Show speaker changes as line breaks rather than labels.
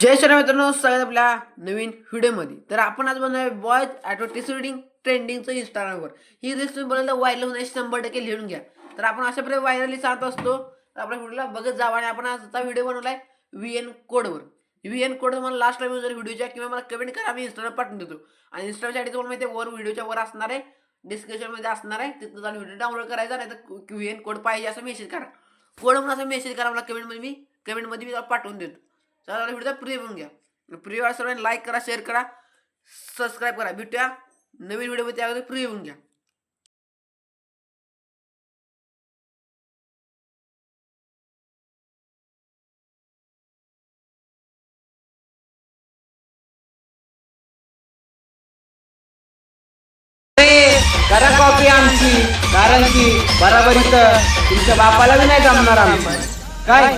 जय श्री मित्रांनो स्वागत आपल्या नवीन व्हिडिओमध्ये. तर आपण आज बनवणार बॉयज ॲडव्हर्टीस रिडिंग ट्रेंडिंगचं इंस्टाग्रामवर ही रील्स तुम्ही बनवलं व्हायरल होण्याची शंभर टक्के लिहून घ्या. तर आपण अशा प्रकारे व्हायरली सांगत असतो तर आपल्या व्हिडिओला बघत जावा आणि आपण आजचा व्हिडिओ बनवलाय व्ही एन कोडवर व्ही एन कोड मला लास्ट टाइम जर व्हिडिओच्या किंवा मला कमेंट करा मी इंस्टाग्राम पाठवून देतो. आणि इंस्टाग्रामच्या तुम्हाला माहिती वर व्हिडिओच्या वर असणार आहे डिस्क्रिप्शनमध्ये असणार आहे तिथं जाऊन व्हिडिओ डाउनलोड करायचा नाही तर व्ही एन कोड पाहिजे असं मेसेज करा. कोण म्हणून असं मेसेज करा मला कमेंटमध्ये मी कमेंटमध्ये मी पाठवून देतो. चला व्हिडिओचा प्रिय बघून घ्या. प्रिय सर्वांनी लाईक करा शेअर करा सबस्क्राईब करा. भेटूया नवीन व्हिडिओमध्ये त्यामध्ये प्रिय बघून घ्या.
की कारण की बराबर तुमच्या बापाला बी नाही जमणार आम्ही. काय?